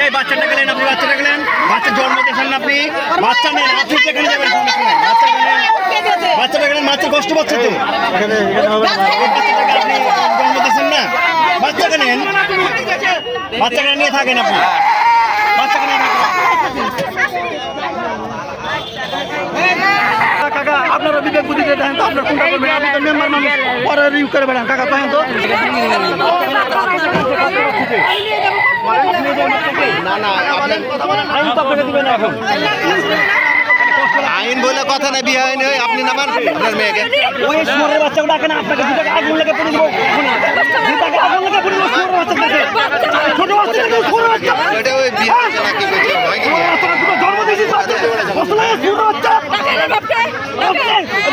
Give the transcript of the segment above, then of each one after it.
এই বাচ্চাটা গেলেন আপনি বাচ্চাটা গেলেন বাচ্চা জন্ম দিয়েছেন আপনি? বাচ্চা নেন আপনি যেখানে যাবেন? বাচ্চাটা গেলেন বাচ্চা কষ্ট পাচ্ছে তো। আপনি জন্ম দিয়েছেন না? বাচ্চাকে নেন। বাচ্চাকে নিয়ে থাকেন আপনি বাচ্চাকে নিয়ে থাকেন কাকা আপনারা বিবেক বুদ্ধিতে দেখেন তো আপনার কোনটা করবেন? আপনি তো মেম্বার মানুষ। পরে রিভিউ করে বেড়ান কাকা তো। না না আইন তো আপনাকে দিবে এখন। আইন বলে কথা না বিয়ে হয়নি আপনি নামান আপনার মেয়েকে। ওই সুরের বাচ্চাগুলো ডাকে না আপনাকে দুটাকে আগুন লেগে পড়ে দেবো। দুটাকে আগুন লেগে পড়ে দেবো সুরের বাচ্চাটাকে ছোট বাচ্চাটাকে সুরের বাচ্চা। ওইটা ওই বিয়ে নাকি বলছে, হয় জন্ম দিয়েছিস বাচ্চা সুরের বাচ্চা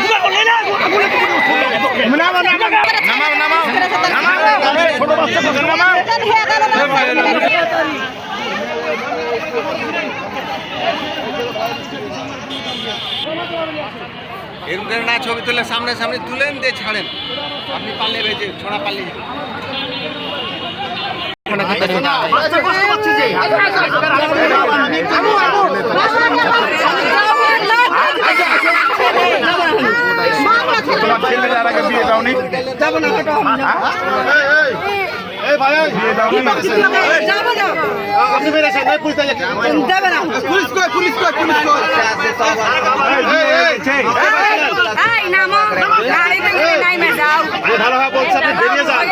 দুটো করলে না আগুন লেগে পড়ে দেবো নামাও নামাও নামাও নামাও ছোট বাচ্চাটাকে নামাও এরকম করে না ছবি তুলে সামনে সামনে তুলেন দিয়ে ছাড়েন। আপনি পারলে ভেজে ছোড়া পারলে বিয়ে দাওনি? এই ভাই বিয়ে দাওনি আপনি বেরেছেন এই পুলিশ দাঁড়িয়ে পুলিশ কই পুলিশ কই পুলিশ কই এই বিয়ে হয়েছে। আমি ভালোভাবে বলছি আপনি বেরিয়ে যান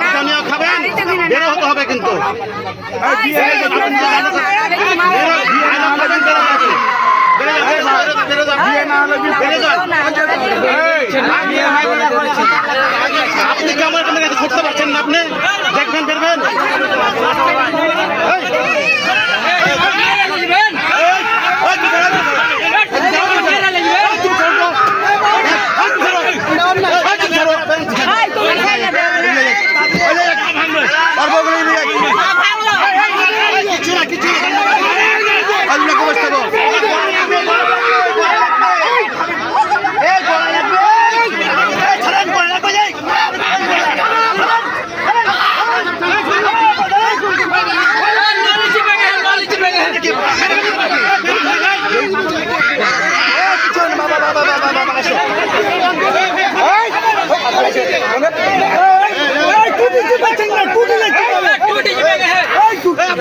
পিটানিয়া খাবেন বেরো হতে হবে কিন্তু এই বিয়ে হয়েছে, তুমি জানো না? বিয়ে না হলে বিয়ে বেরিয়ে যান এই, বিয়ে হয় বলে করেছে। আপনি কি আমার এখানে কিছু করতে পারছেন না আপনি দেখবেন বেরবেন কিছু না কিছু আল্লাহ কবর থাকো এই গলা লাগবে এই ছাড়েন গলা লাগবে যাই বাবা বাবা বাবা বাবা আসো এই টুটি চিপাচ্ছেন না টুটি লাগছে এই টুটি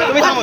তুমি থামো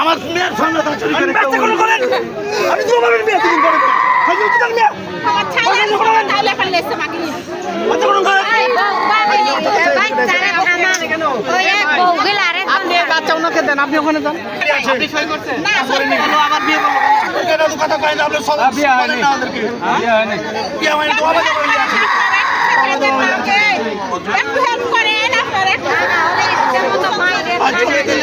আমার মেয়ের সামনে তারা চুরি করে আমি আমার আপনি বাচ্চা ওনাকে দেন আপনি ওখানে দেন আপনি সই করছেন। আবার বিয়ে করল এটা তো কথা কয় না আপনি সব বিয়ে হয় না বিয়ে হয় না বিয়ে হয় না তো আবার Okay.